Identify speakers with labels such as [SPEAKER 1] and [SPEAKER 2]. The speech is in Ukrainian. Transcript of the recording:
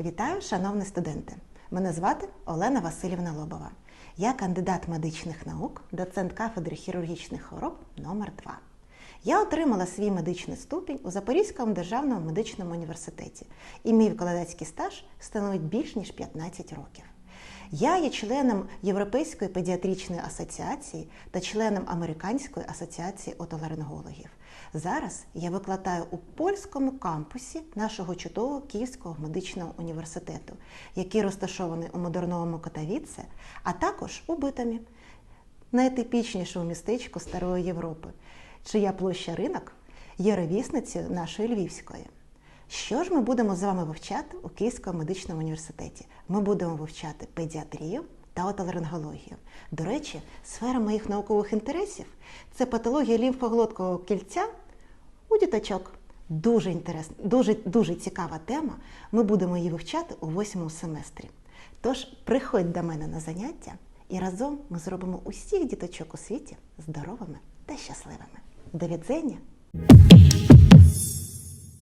[SPEAKER 1] Вітаю, шановні студенти! Мене звати Олена Васильівна Лобова. Я кандидат медичних наук, доцент кафедри хірургічних хвороб номер 2 Я отримала свій медичний ступінь у Запорізькому державному медичному університеті, і мій викладацький стаж становить більш ніж 15 років. Я є членом Європейської педіатричної асоціації та членом Американської асоціації отоларингологів. Зараз я викладаю у польському кампусі нашого чудового Київського медичного університету, який розташований у модерновому Котовіце, а також у Битамі, найтипічнішому містечку Старої Європи, чия площа ринок є ровісницею нашої Львівської. Що ж ми будемо з вами вивчати у Київському медичному університеті? Ми будемо вивчати педіатрію та отоларингологію. До речі, сфера моїх наукових інтересів це патологія лімфоглоткового кільця у діточок. Дуже інтересна, дуже, дуже цікава тема. Ми будемо її вивчати у восьмому семестрі. Тож приходь до мене на заняття і разом ми зробимо усіх діточок у світі здоровими та щасливими. До відзення!